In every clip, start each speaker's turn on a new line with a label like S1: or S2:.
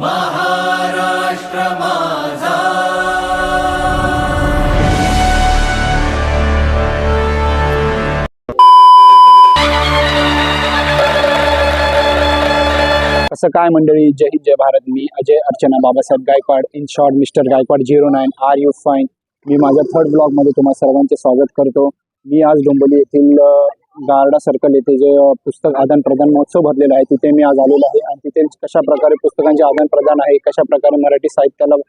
S1: महाराष्ट्र माझा.
S2: कसं काय मंडळी? जय हिंद जय भारत. मी Ajay Archana Babasaheb Gaikwad. In short mister Gaikwad zero nine are you fine मी माझ्या थर्ड ब्लॉगमध्ये तुम्हाला सर्वांचे स्वागत करतो. मी आज डोंबोली येथील गार्डा सर्कल येथे जे पुस्तक आदान प्रदान महोत्सव भरलेला आहे तिथे मी आज आलेलो आहे. आणि तिथे कशा प्रकारे पुस्तकांचे आदान प्रदान आहे कशा प्रकारे मराठी साहित्याला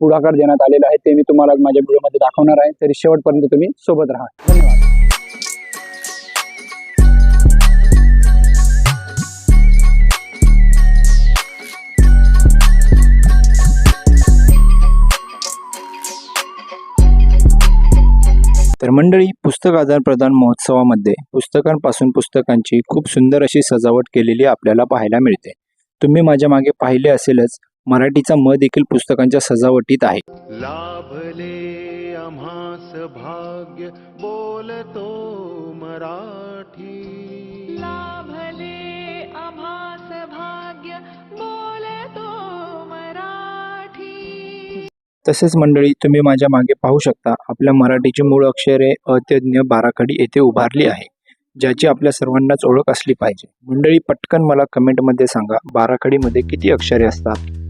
S2: पुढाकार देण्यात आलेला आहे ते मी तुम्हाला माझ्या व्हिडिओमध्ये दाखवणार आहे. तरी शेवटपर्यंत तुम्ही सोबत राहा. धन्यवाद. तर मंडळी पुस्तक आदान प्रदान महोत्सवामध्ये पुस्तकांपासून पुस्तकांची खूप सुंदर अशी सजावट केलेली आपल्याला पाहायला मिळते. तुम्ही माझ्या मागे पाहिले असेलच मराठीचा म देखील पुस्तकांच्या सजावटीत आहे.
S3: लाभले आम्हास भाग्य बोलतो मराठी.
S2: तसेच मंडळी तुम्ही माझ्या मागे पाहू शकता आपल्या मराठीची मूळ अक्षरे अत्यज्ञ बाराखडी येथे उभारली आहे ज्याची आपल्या सर्वांनाच ओळख असली पाहिजे. मंडळी पटकन मला कमेंटमध्ये सांगा बाराखडीमध्ये किती अक्षरे असतात?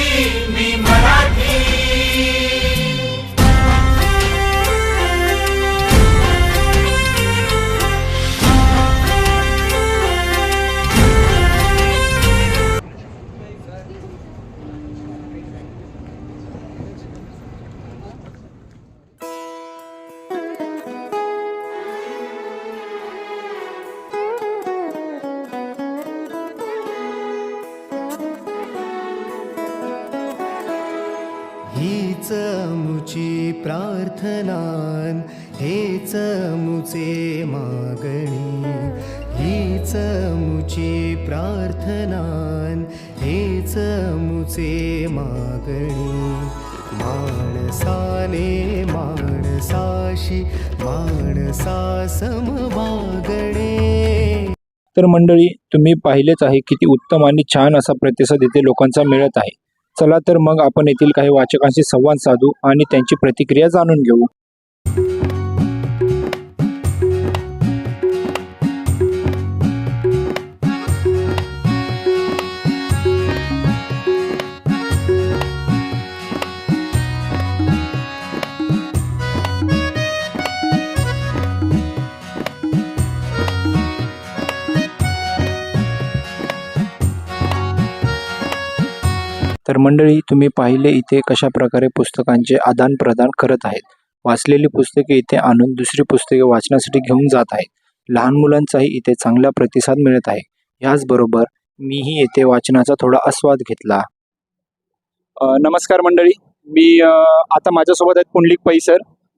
S3: मुची प्रार्थनान हेच मुचे मागणी. माणसाने माणसाशी माणसा समवागणे
S2: तर मंडळी तुम्ही पाहिलेच आहे किती उत्तम आणि छान असा प्रतिसाद येथे लोकांचा मिळत आहे. चला तर मग आपण येथील काही वाचकांशी संवाद साधू आणि त्यांची प्रतिक्रिया जाणून घेऊ. तर मंडळी तुम्ही पाहिले इथे कशा प्रकारे पुस्तकांचे आदान प्रदान करत आहेत. वाचलेली पुस्तके इथे आणून दुसरी पुस्तके वाचण्यासाठी घेऊन जात आहेत. लहान मुलांचाही इथे चांगला प्रतिसाद मिळत आहे. ह्याचबरोबर मीही येथे वाचनाचा थोडा आस्वाद घेतला. नमस्कार मंडळी. मी आता माझ्यासोबत आहेत पुंडलिक पै सर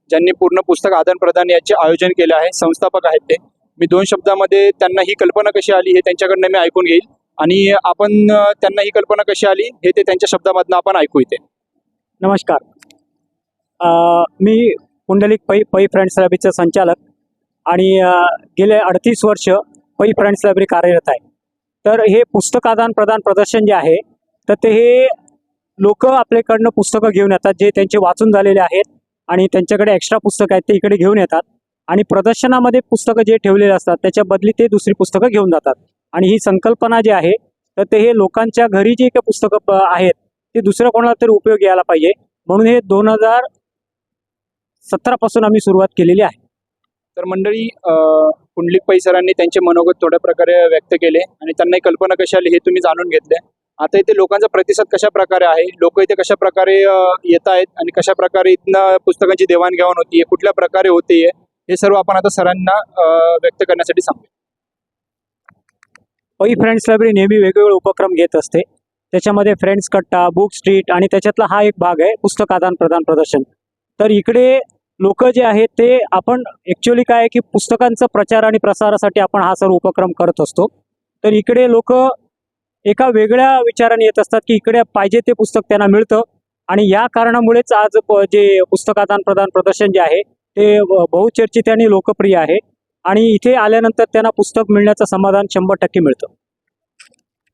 S2: ज्यांनी पूर्ण पुस्तक आदान प्रदान याचे आयोजन केले आहे. संस्थापक आहेत ते. मी दोन शब्दामध्ये त्यांना ही कल्पना कशी आली हे त्यांच्याकडनं मी ऐकून घेईल. आणि आपण त्यांना ही कल्पना कशी आली हे ते त्यांच्या शब्दामधनं आपण ऐकू इथे.
S4: नमस्कार. मी पुंडलिक पै पै फ्रेंड्स लायब्ररीचा संचालक आणि गेले अडतीस वर्ष पै फ्रेंड्स लायब्ररी कार्यरत आहे. तर हे पुस्तक आदान प्रदान प्रदर्शन जे आहे तर ते हे लोक आपल्याकडनं पुस्तकं घेऊन येतात जे त्यांचे वाचून झालेले आहेत आणि त्यांच्याकडे एक्स्ट्रा पुस्तकं आहेत ते इकडे घेऊन येतात. आणि प्रदर्शनामध्ये पुस्तकं जे ठेवलेले असतात त्याच्या बदली ते दुसरी पुस्तकं घेऊन जातात. आणि ही संकल्पना जी आहे तर ते हे लोकांच्या घरी जी काही पुस्तकं आहेत ते दुसऱ्या कोणाला तरी उपयोग यायला पाहिजे. म्हणून हे दोन हजार सतरापासून आम्ही सुरुवात केलेली आहे.
S2: तर मंडळी अं, पुंडलिक त्यांचे मनोगत थोड्या प्रकारे व्यक्त केले आणि त्यांनाही कल्पना कशी आली हे तुम्ही जाणून घेतले. आता इथे लोकांचा प्रतिसाद कशा प्रकारे आहे लोक इथे कशा प्रकारे येत आहेत आणि कशा प्रकारे इथनं पुस्तकांची देवाणघेवाण होतीये कुठल्या प्रकारे होतीये हे सर्व आपण आता सरांना व्यक्त करण्यासाठी सांगू
S4: पै फ्रेंड्स लायब्ररी नेहमी वेगवेगळे उपक्रम घेत असते. त्याच्यामध्ये फ्रेंड्स कट्टा बुक स्ट्रीट आणि त्याच्यातला हा एक भाग आहे पुस्तक आदान प्रदान प्रदर्शन. तर इकडे लोक जे आहेत ते आपण ॲक्च्युली काय आहे की पुस्तकांचं प्रचार आणि प्रसारासाठी आपण हा सर्व उपक्रम करत असतो. तर इकडे लोक एका वेगळ्या विचाराने येत असतात की इकडे पाहिजे ते पुस्तक त्यांना मिळतं. आणि या कारणामुळेच आज प- जे पुस्तकादान प्रदान प्रदर्शन जे आहे ते बहुचर्चित आणि लोकप्रिय आहे. आणि इथे आल्यानंतर त्यांना पुस्तक मिळण्याचं समाधान शंभर टक्के मिळतं.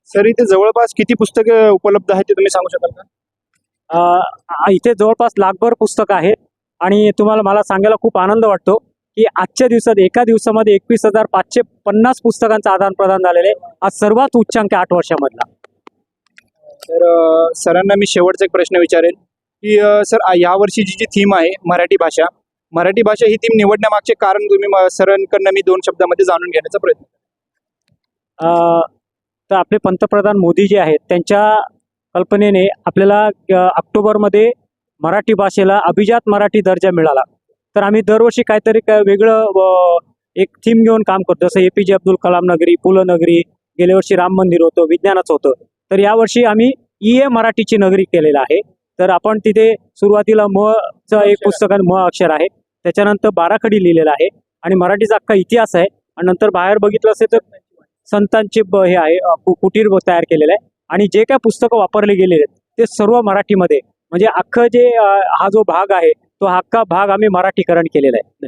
S2: सर इथे जवळपास किती पुस्तकं उपलब्ध आहेत ते तुम्ही सांगू शकाल का?
S4: इथे जवळपास लाखभर पुस्तकं आहेत आणि तुम्हाला मला सांगायला खूप आनंद वाटतो की आजच्या दिवसात एका दिवसामध्ये एकवीस हजार पाचशे पन्नास पुस्तकांचं आदान प्रदान झालेलं आहे. आज सर्वात उच्चांक आहे आठ वर्षामधला.
S2: तर सरांना मी शेवटचा एक प्रश्न विचारेल की सर आ- यावर्षीची जी थीम आहे मराठी भाषा मराठी भाषा ही थीम निवडण्यामागचे कारण तुम्ही सरांकडनं मी दोन शब्दामध्ये जाणून घेण्याचा प्रयत्न
S4: तर आपले पंतप्रधान मोदी जे आहेत त्यांच्या कल्पनेने आपल्याला ऑक्टोबरमध्ये मराठी भाषेला अभिजात मराठी दर्जा मिळाला. तर आम्ही दरवर्षी काहीतरी काय वेगळं एक थीम घेऊन काम करतो. जसं ए पी जे अब्दुल कलाम नगरी पुलं नगरी गेल्या वर्षी राम मंदिर होतं विज्ञानाचं होतं. तर यावर्षी आम्ही ई ए मराठीची नगरी केलेलं आहे. तर आपण तिथे सुरुवातीला म चं एक पुस्तक म अक्षर आहे. त्याच्यानंतर बाराखडी लिहिलेलं आहे आणि मराठीचा अख्खा इतिहास आहे. आणि नंतर बाहेर बघितलं असेल तर संतांचे ब- हे आहे कु- कुटीर तयार केलेलं आहे. आणि जे काय पुस्तकं वापरले गेलेले आहेत ते सर्व मराठीमध्ये. म्हणजे अख्खं जे हा जो भाग आहे तो अख्खा भाग आम्ही मराठीकरण केलेला आहे.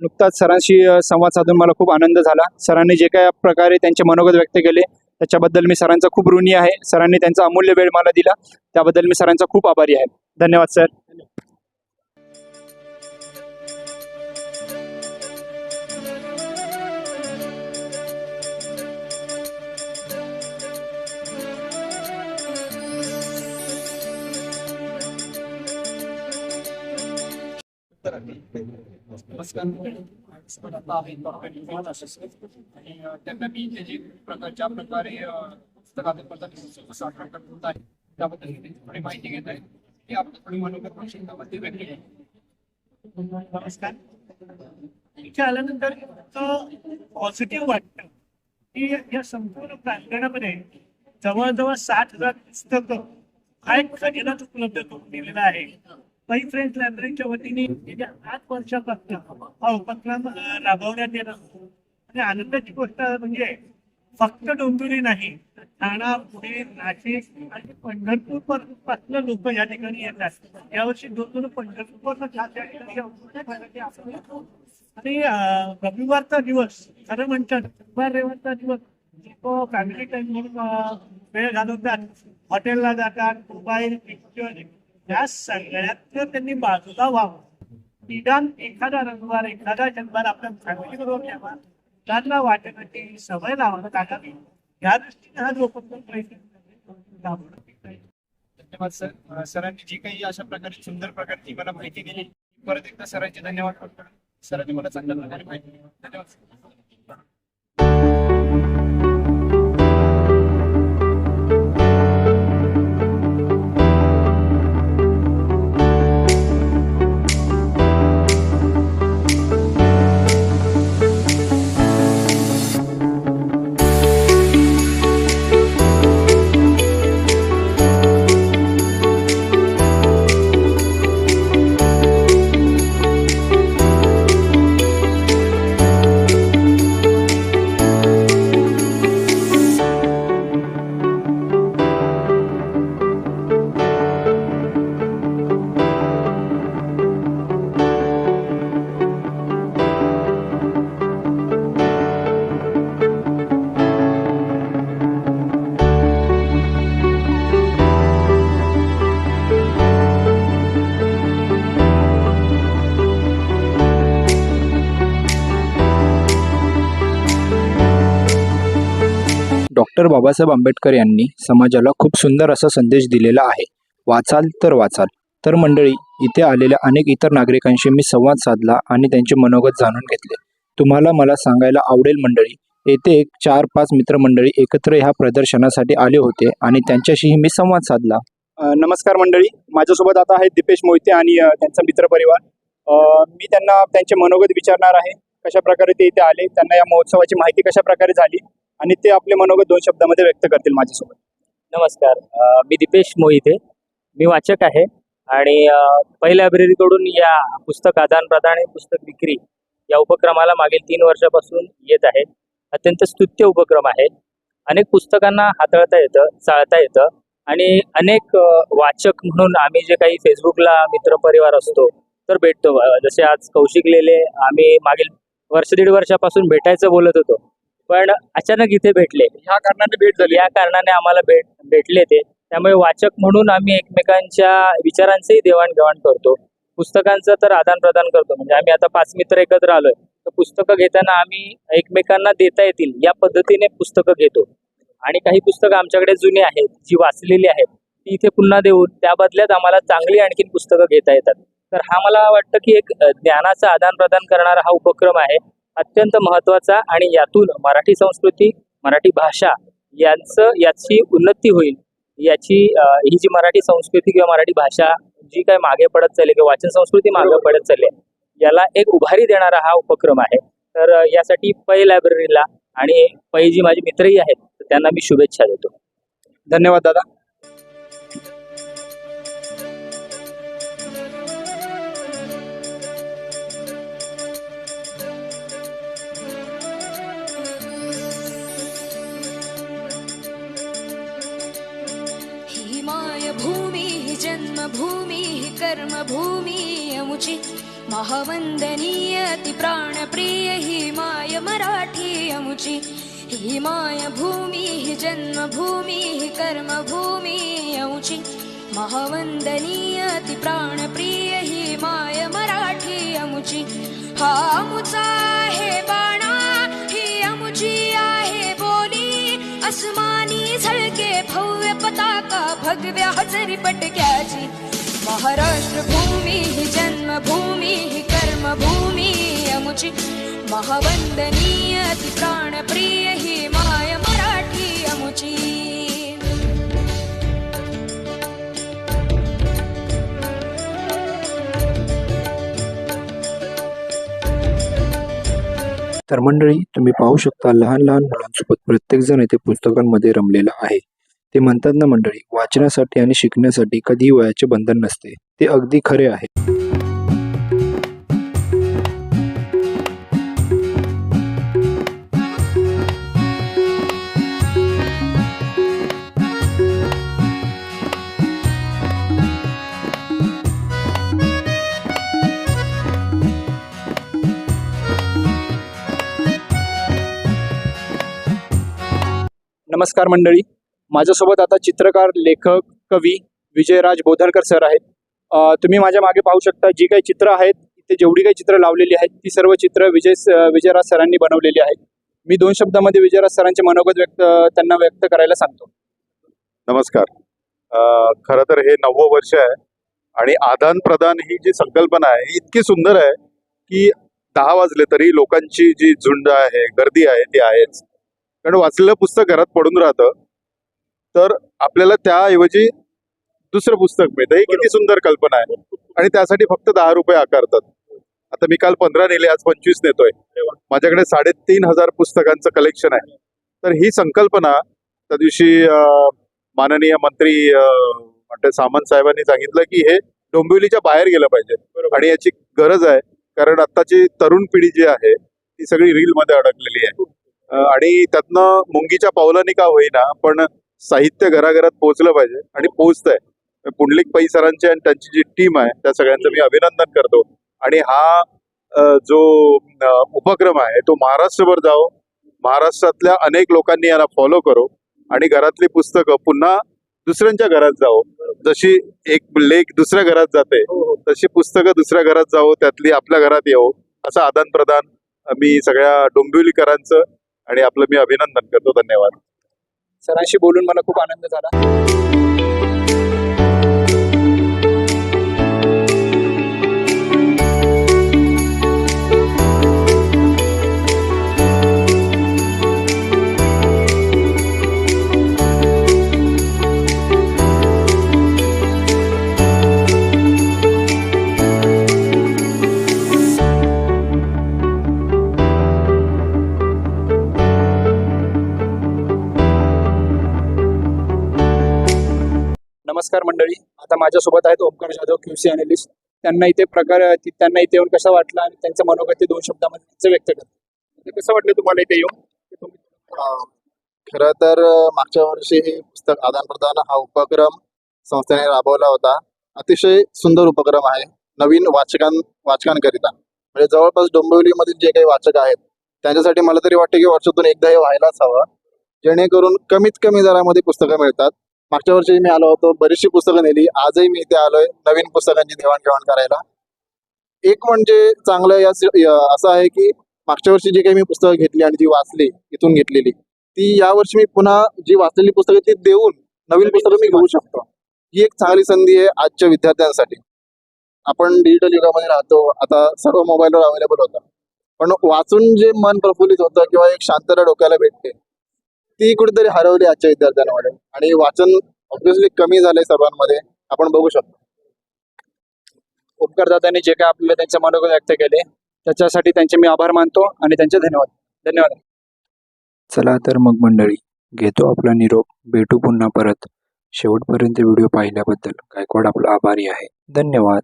S2: नुकताच सरांशी संवाद साधून मला खूप आनंद झाला. सरांनी जे काय प्रकारे त्यांचे मनोगत व्यक्त केले त्याच्याबद्दल मी सरांचा खूप ऋणी आहे. सरांनी त्यांचा अमूल्य वेळ मला दिला. त्याबद्दल मी सरांचा खूप आभारी आहे. धन्यवाद सर. त्यांना मी त्याची प्रकारच्या प्रकारे पुस्तकात कसं होत आहे त्याबद्दल थोडी माहिती घेत आहे ती आपण थोडी मनोगत भाषेमध्ये व्यक्त केली
S5: नमस्कार इथे आल्यानंतर पॉझिटिव्ह वाटतं. की या संपूर्ण प्रांगणामध्ये जवळजवळ साठ हजार पुस्तकं हा एक खजिनाच उपलब्ध करून दिलेला आहे. काही फ्रेंड लायब्ररीच्या वतीने गेल्या आठ वर्षापासून हा उपक्रम राबवण्यात येत असतो. आणि आनंदाची गोष्ट म्हणजे फक्त डोंबिवली नाही ठाणा पुणे नाशिक आणि पंढरपूरपासून लोक या ठिकाणी येतात. यावर्षी दोन दोन पंढरपूर आणि रविवारचा दिवस खरं म्हणतात रविवार रविवारचा दिवस लोक फॅमिली टाइम म्हणून वेळ घालवतात. हॉटेलला जातात मोबाईल पिक्चर या सगळ्यात त्यांनी बाजूला व्हावं. निदान एखादा रविवार एखादा शनिवार आपल्या फॅमिली बरोबर घ्यावा. त्यांना वाटण्याची सवय लावणं टाकावी या दृष्टीने हा जो प्रयत्न
S2: धन्यवाद सर. सरांनी जी काही अशा प्रकारे सुंदर प्रकारची मला माहिती दिली परत एकदा सरांचे धन्यवाद करतो. सरांनी मला चांगल्या प्रकारे माहिती दिली. धन्यवाद बाबासाहेब आंबेडकर यांनी समाजाला खूप सुंदर असा संदेश दिलेला आहे. वाचाल तर वाचाल. तर मंडळी इथे आलेल्या अनेक इतर नागरिकांशी मी संवाद साधला आणि त्यांचे मनोगत जाणून घेतले. तुम्हाला मला सांगायला आवडेल मंडळी येथे एक चार पाच मित्रमंडळी एकत्र ह्या प्रदर्शनासाठी आले होते आणि त्यांच्याशीही मी संवाद साधला. नमस्कार मंडळी. माझ्यासोबत आता आहेत दीपेश मोहिते आणि त्यांचा मित्रपरिवार परिवार. मी त्यांना त्यांचे मनोगत विचारणार आहे. कशा प्रकारे ते इथे आले? त्यांना या महोत्सवाची माहिती कशा प्रकारे झाली? आणि ते आपले मनोगत दोन शब्दामध्ये व्यक्त करतील माझ्यासोबत.
S6: नमस्कार. मी दीपेश मोहिते. मी वाचक आहे आणि पहिल्या पै लायब्ररीकडून या पुस्तक आदान प्रदान आणि पुस्तक विक्री या उपक्रमाला मागील तीन वर्षापासून येत आहे. अत्यंत स्तुत्य उपक्रम आहे. अनेक पुस्तकांना हाताळता येतं चाळता येतं आणि अनेक वाचक म्हणून आम्ही जे काही फेसबुकला मित्रपरिवार असतो तर भेटतो. जसे आज कौशिक लेले आम्ही मागील वर्ष दीड वर्षापासून भेटायचं बोलत होतो. पण अचानक इथे भेटले.
S2: ह्या कारणाने भेट झाली.
S6: या कारणाने आम्हाला भेट भेटले ते. त्यामुळे वाचक म्हणून आम्ही एकमेकांच्या विचारांचंही देवाणघेवाण करतो. पुस्तकांचं तर आदान प्रदान करतो. म्हणजे आम्ही आता पाच मित्र एकत्र आलोय. तर पुस्तकं घेताना आम्ही एकमेकांना देता येतील या पद्धतीने पुस्तकं घेतो. आणि काही पुस्तकं आमच्याकडे जुनी आहेत जी वाचलेली आहेत ती इथे पुन्हा देऊन त्या बदल्यात आम्हाला चांगली आणखीन पुस्तकं घेता येतात. तर हा मला वाटतं की एक ज्ञानाचं आदान प्रदान करणारा हा उपक्रम आहे. अत्यंत महत्त्वाचा आणि यातून मराठी संस्कृती मराठी भाषा यांचं याची उन्नती होईल. याची ही जी मराठी संस्कृती किंवा मराठी भाषा जी काय मागे पडत चालली किंवा वाचन संस्कृती मागे पडत चालली आहे याला एक उभारी देणारा हा उपक्रम आहे. तर यासाठी पै लायब्ररीला आणि पै जी माझे मित्रही आहेत तर त्यांना मी शुभेच्छा देतो.
S2: धन्यवाद दादा.
S7: जन्मभूमी ही कर्मभूमी अमुची महावंदनीय ती प्राणप्रिय ही माय मराठी अमुची ही माय भूमी ही जन्मभूमी ही कर्मभूमी अमुची महावंदनीय ती प्राणप्रिय ही माय मराठी अमुची हा अमुचा आहे बाणा ही अमुची आहे बोली अस्मानी झळके भव्य पताका भगव्या हजरी पटक्याची। महाराष्ट्र भूमी ही जन्मभूमी ही कर्मभूमी अमुची महावंदनीय ती प्राणप्रिय ही माय मराठी अमुची
S2: तर मंडळी तुम्ही पाहू शकता लहान लहान मुलांसोबत प्रत्येकजण येथे पुस्तकांमध्ये रमलेला आहे. ते म्हणतात ना मंडळी वाचण्यासाठी आणि शिकण्यासाठी कधीही वयाचे बंधन नसते. ते अगदी खरे आहे. नमस्कार मंडळी. माझ्यासोबत आता चित्रकार लेखक कवी विजयराज बोधनकर सर आहेत. तुम्ही माझ्या मागे पाहू शकता जी काही चित्र आहेत इथे जेवढी काही चित्र लावलेली आहेत ती सर्व चित्र विजय विजयराज सरांनी बनवलेली आहेत. मी दोन शब्दामध्ये विजयराज सरांचे मनोगत व्यक्त त्यांना व्यक्त करायला सांगतो.
S8: नमस्कार. खरं तर हे नववं वर्ष आहे आणि आदान प्रदान ही जी संकल्पना आहे ही इतकी सुंदर आहे की दहा वाजले तरी लोकांची जी झुंड आहे गर्दी आहे ती आहेच. कारण वाचलेलं पुस्तक घरात पडून राहतं. तर आपल्याला त्याऐवजी दुसरं पुस्तक मिळतं. ही किती सुंदर कल्पना आहे. आणि त्यासाठी फक्त दहा रुपये आकारतात. आता मी काल पंधरा नेले आज पंचवीस नेतोय. माझ्याकडे साडेतीन हजार पुस्तकांचं कलेक्शन आहे. तर ही संकल्पना त्या दिवशी माननीय मंत्री म्हणजे सामंत साहेबांनी सांगितलं की हे डोंबिवलीच्या बाहेर गेलं पाहिजे. आणि याची गरज आहे. कारण आत्ताची तरुण पिढी जी आहे ती सगळी रील मध्ये अडकलेली आहे. आणि त्यातनं मुंगीच्या पावलाने का होईना पण साहित्य घराघरात पोहोचलं पाहिजे आणि पोहोचतंय. पुंडलिक पै आणि त्यांची जी टीम आहे त्या सगळ्यांचं मी अभिनंदन करतो. आणि हा जो उपक्रम आहे तो महाराष्ट्रभर जाओ. महाराष्ट्रातल्या अनेक लोकांनी याला फॉलो करो. आणि घरातली पुस्तकं पुन्हा दुसऱ्यांच्या घरात जाओ. जशी एक लेख दुसऱ्या घरात जाते तशी पुस्तकं दुसऱ्या घरात जाओ त्यातली आपल्या घरात येऊ असं आदान प्रदान मी सगळ्या डोंबिवलीकरांचं आणि आपलं मी अभिनंदन करतो. धन्यवाद.
S2: सरांशी बोलून मला खूप आनंद झाला. आता माझ्यासोबत आहेत ओमकार जाधव क्यूसी अनालिस्ट त्यांना इथे प्रकार त्यांना इथे येऊन कसा वाटला आणि त्यांचं मनोगत ते दोन शब्दामध्ये त्यांचं व्यक्त करतात कसं वाटलं तुम्हाला इथे येऊन? खरं
S9: खर तर मागच्या वर्षी हे पुस्तक आदान प्रदान हा उपक्रम संस्थेने राबवला होता. अतिशय सुंदर उपक्रम आहे. नवीन वाचकां वाचकांकरिता. म्हणजे जवळपास डोंबिवलीमधील जे काही वाचक आहेत त्यांच्यासाठी मला तरी वाटतं की वर्षातून एकदा हे व्हायलाच हवं. जेणेकरून कमीत कमी दरामध्ये पुस्तकं मिळतात. मागच्या वर्षी मी आलो होतो बरीचशी पुस्तकं नेली. आजही मी इथे आलोय नवीन पुस्तकांची देवाणघेवाण करायला. एक म्हणजे चांगलं या असं आहे की मागच्या वर्षी जी काही मी पुस्तकं घेतली आणि ती वाचली इथून घेतलेली ती यावर्षी मी पुन्हा जी वाचलेली पुस्तकं ती देऊन नवीन पुस्तकं मी घेऊ शकतो. ही एक चांगली संधी आहे आजच्या विद्यार्थ्यांसाठी. आपण डिजिटल युगामध्ये राहतो आता सर्व मोबाईलवर अवेलेबल होतं. पण वाचून जे मन प्रफुल्लित होतं किंवा एक शांतता डोक्याला भेटते ती कुठेतरी हरवली आजच्या विद्यार्थ्यांमध्ये. आणि वाचन ऑब्विसली कमी झालंय सर्वांमध्ये. आपण बघू शकतो.
S2: उपकारदात्यांनी जे काय आपल्याला त्यांचे मनोगत व्यक्त केले त्याच्यासाठी त्यांचे मी आभार मानतो आणि त्यांचे धन्यवाद. धन्यवाद. चला तर मग मंडळी घेतो आपला निरोप. भेटू पुन्हा परत. शेवटपर्यंत व्हिडिओ पाहिल्याबद्दल गायकवाड आपला आभारी आहे. धन्यवाद.